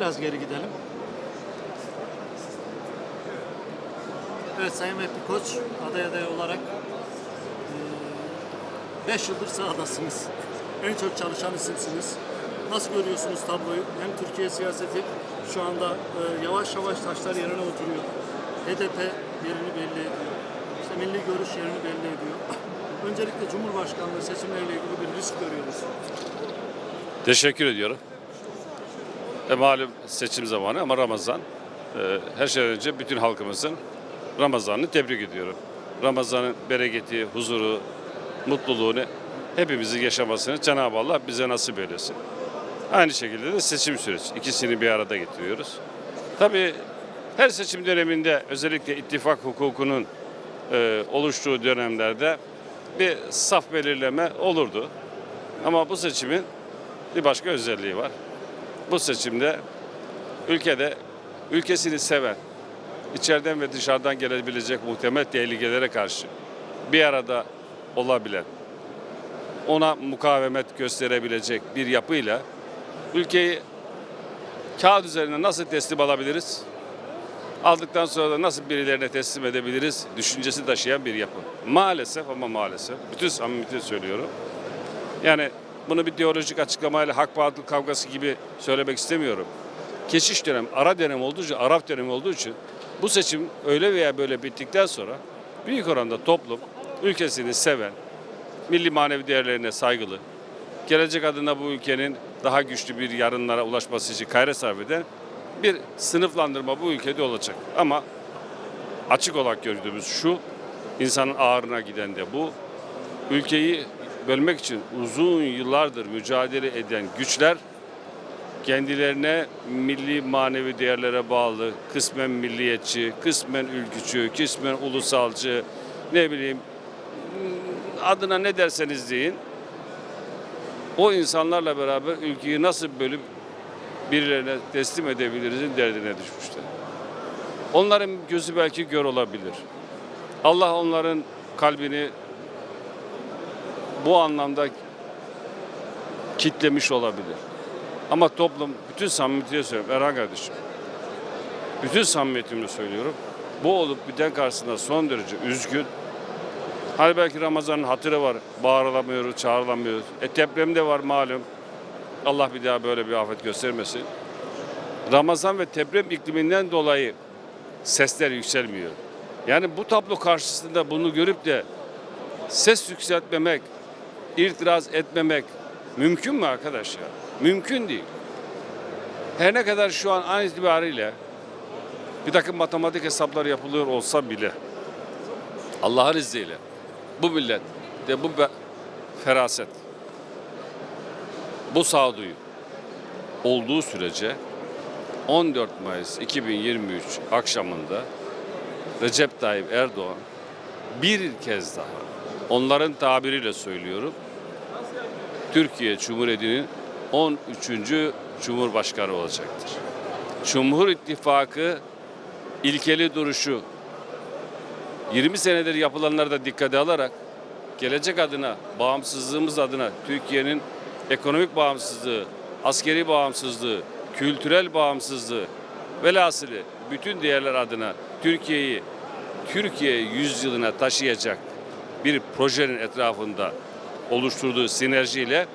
Biraz geri gidelim. Evet Sayın Vehbi Koç aday aday olarak 5 yıldır sahadasınız. En çok çalışan isimsiniz. Nasıl görüyorsunuz tabloyu? Hem Türkiye siyaseti şu anda e, yavaş yavaş taşlar yerine oturuyor. HDP yerini belli ediyor. İşte milli görüş yerini belli ediyor. Öncelikle Cumhurbaşkanlığı seçimleriyle ilgili bir risk görüyoruz. Teşekkür ediyorum. E, malum seçim zamanı ama Ramazan. E, her şeyden önce bütün halkımızın Ramazan'ını tebrik ediyorum. Ramazan'ın bereketi, huzuru, mutluluğunu hepimizin yaşamasını Cenab-ı Allah bize nasip eylesin. Aynı şekilde de seçim süreci. ikisini bir arada getiriyoruz. Tabii her seçim döneminde özellikle ittifak hukukunun e, oluştuğu dönemlerde bir saf belirleme olurdu. Ama bu seçimin bir başka özelliği var. Bu seçimde ülkede ülkesini seven, içeriden ve dışarıdan gelebilecek muhtemel tehlikelere karşı bir arada olabilen, ona mukavemet gösterebilecek bir yapıyla ülkeyi kağıt üzerine nasıl teslim alabiliriz? Aldıktan sonra da nasıl birilerine teslim edebiliriz? Düşüncesi taşıyan bir yapı. Maalesef ama maalesef, bütün samimiyetle söylüyorum. Yani bunu bir teolojik açıklamayla hak batıl kavgası gibi söylemek istemiyorum. Geçiş dönem, ara dönem olduğu için, Arap dönemi olduğu için bu seçim öyle veya böyle bittikten sonra büyük oranda toplum ülkesini seven, milli manevi değerlerine saygılı, gelecek adına bu ülkenin daha güçlü bir yarınlara ulaşması için gayret sarf eden bir sınıflandırma bu ülkede olacak. Ama açık olarak gördüğümüz şu, insanın ağrına giden de bu. Ülkeyi bölmek için uzun yıllardır mücadele eden güçler kendilerine milli manevi değerlere bağlı, kısmen milliyetçi, kısmen ülkücü, kısmen ulusalcı, ne bileyim adına ne derseniz deyin. O insanlarla beraber ülkeyi nasıl bölüp birilerine teslim edebilirizin derdine düşmüşler. Onların gözü belki gör olabilir. Allah onların kalbini bu anlamda kitlemiş olabilir. Ama toplum bütün samimiyetiyle söylüyorum Erhan kardeşim. Bütün samimiyetimle söylüyorum. Bu olup biten karşısında son derece üzgün. Hani belki Ramazan'ın hatırı var. Bağırılamıyoruz, çağrılamıyoruz. E deprem de var malum. Allah bir daha böyle bir afet göstermesin. Ramazan ve deprem ikliminden dolayı sesler yükselmiyor. Yani bu tablo karşısında bunu görüp de ses yükseltmemek, itiraz etmemek mümkün mü arkadaş ya? Mümkün değil. Her ne kadar şu an an itibariyle bir takım matematik hesaplar yapılıyor olsa bile Allah'ın izniyle bu millet de bu feraset, bu sağduyu olduğu sürece 14 Mayıs 2023 akşamında Recep Tayyip Erdoğan bir kez daha onların tabiriyle söylüyorum Türkiye Cumhuriyeti'nin 13. Cumhurbaşkanı olacaktır. Cumhur İttifakı ilkeli duruşu 20 senedir yapılanları da dikkate alarak gelecek adına, bağımsızlığımız adına Türkiye'nin ekonomik bağımsızlığı, askeri bağımsızlığı, kültürel bağımsızlığı velhasılı bütün değerler adına Türkiye'yi Türkiye yüzyılına taşıyacak bir projenin etrafında oluşturduğu sinerjiyle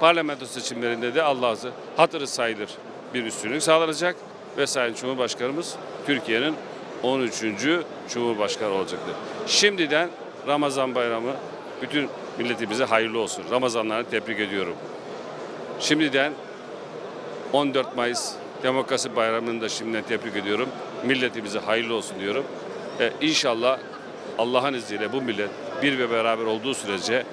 parlamento seçimlerinde de Allah'ı hatırı sayılır bir üstünlük sağlanacak ve Sayın Cumhurbaşkanımız Türkiye'nin 13. Cumhurbaşkanı olacaktır. Şimdiden Ramazan bayramı bütün milletimize hayırlı olsun. Ramazanlarını tebrik ediyorum. Şimdiden 14 Mayıs Demokrasi Bayramı'nı da şimdiden tebrik ediyorum. Milletimize hayırlı olsun diyorum. E, inşallah Allah'ın izniyle bu millet bir ve beraber olduğu sürece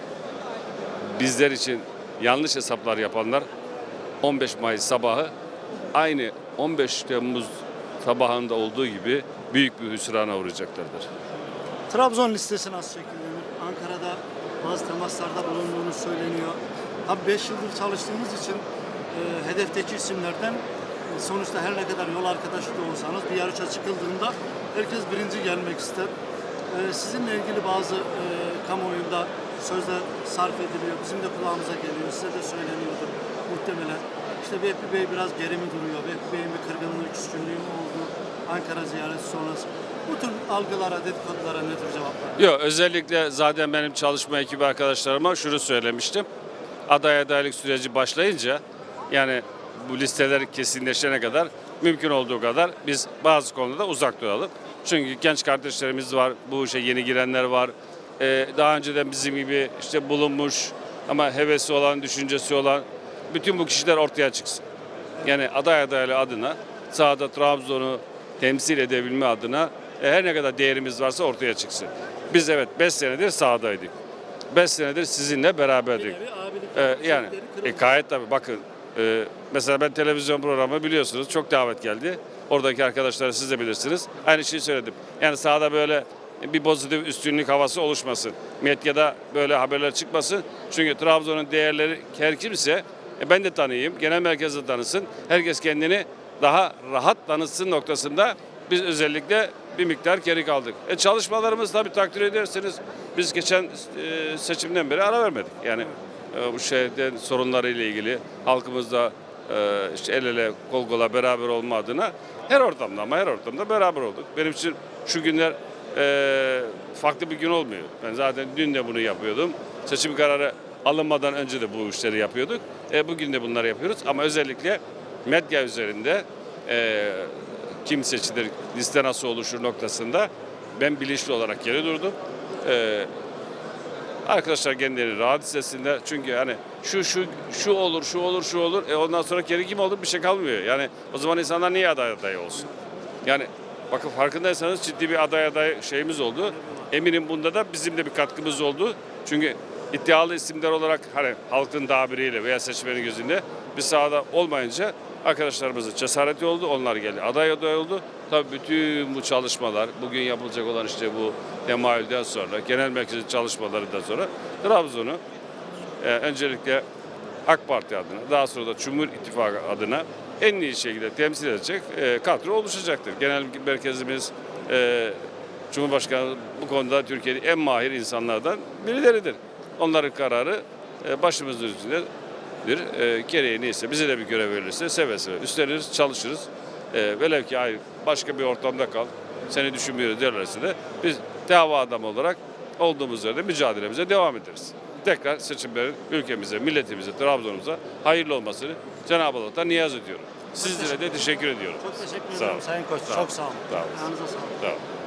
bizler için yanlış hesaplar yapanlar 15 Mayıs sabahı aynı 15 Temmuz sabahında olduğu gibi büyük bir hüsrana uğrayacaklardır. Trabzon listesi nasıl şekillenir? Ankara'da bazı temaslarda bulunduğunu söyleniyor. Tabii 5 yıldır çalıştığımız için e, hedefteki isimlerden e, sonuçta her ne kadar yol arkadaşı da olsanız bir yarışa çıkıldığında herkes birinci gelmek ister. E, sizinle ilgili bazı e, kamuoyunda sözler sarf ediliyor. Bizim de kulağımıza geliyor. Size de söyleniyordur muhtemelen. İşte Vehbi Bey biraz geri mi duruyor? Vehbi Bey'in bir Ankara ziyareti sonrası. Bu tür algılara, dedikodulara ne tür cevaplar? Yok özellikle zaten benim çalışma ekibi arkadaşlarıma şunu söylemiştim. Aday adaylık süreci başlayınca yani bu listeler kesinleşene kadar mümkün olduğu kadar biz bazı konuda uzak duralım. Çünkü genç kardeşlerimiz var, bu işe yeni girenler var. Ee, daha önceden bizim gibi işte bulunmuş ama hevesi olan, düşüncesi olan bütün bu kişiler ortaya çıksın. Yani aday adaylığı adına sahada Trabzon'u temsil edebilme adına e, her ne kadar değerimiz varsa ortaya çıksın. Biz evet 5 senedir sahadaydık. 5 senedir sizinle beraberdik. Ee, yani e, gayet tabii bakın e, mesela ben televizyon programı biliyorsunuz çok davet geldi. Oradaki arkadaşlar siz de bilirsiniz. Aynı şeyi söyledim. Yani sahada böyle bir pozitif üstünlük havası oluşmasın. Medyada böyle haberler çıkmasın. Çünkü Trabzon'un değerleri her kimse e, ben de tanıyayım, genel merkezde tanısın. Herkes kendini daha rahat tanıtsın noktasında biz özellikle bir miktar geri kaldık. E, çalışmalarımız tabii takdir ederseniz biz geçen e, seçimden beri ara vermedik. Yani e, bu şehrin sorunlarıyla ilgili halkımızla e, işte el ele kol kola beraber olma adına her ortamda ama her ortamda beraber olduk. Benim için şu günler e, farklı bir gün olmuyor. Ben zaten dün de bunu yapıyordum. Seçim kararı alınmadan önce de bu işleri yapıyorduk. E, bugün de bunları yapıyoruz ama özellikle medya üzerinde e, kim seçilir, liste nasıl oluşur noktasında ben bilinçli olarak geri durdum. E, Arkadaşlar kendileri rahat hissetsinler. Çünkü hani şu şu şu olur, şu olur, şu olur. E ondan sonra geri kim olur bir şey kalmıyor. Yani o zaman insanlar niye aday adayı olsun? Yani bakın farkındaysanız ciddi bir aday aday şeyimiz oldu. Eminim bunda da bizim de bir katkımız oldu. Çünkü iddialı isimler olarak hani halkın tabiriyle veya seçmenin gözünde bir sahada olmayınca arkadaşlarımızın cesareti oldu. Onlar geldi. Aday aday oldu. Tabii bütün bu çalışmalar, bugün yapılacak olan işte bu temayülden sonra, genel merkezin çalışmalarından sonra Trabzon'u e, öncelikle AK Parti adına, daha sonra da Cumhur İttifakı adına en iyi şekilde temsil edecek e, kadro oluşacaktır. Genel merkezimiz e, Cumhurbaşkanı bu konuda Türkiye'de en mahir insanlardan birileridir. Onların kararı e, başımızın üstündedir. E, gereği neyse bize de bir görev verilirse seve seve üstleniriz, çalışırız. E, velev ki ay başka bir ortamda kal, seni düşünmüyoruz derlerse de biz dava adamı olarak olduğumuz yerde mücadelemize devam ederiz. Tekrar seçimlerin ülkemize, milletimize, Trabzon'umuza hayırlı olmasını Cenab-ı Allah'tan niyaz ediyorum. Sizlere de teşekkür ediyorum. Çok teşekkür ederim. Sayın Koç. Sağ Çok sağ olun. Sağ olun. Ayağınıza sağlık. Sağ olun.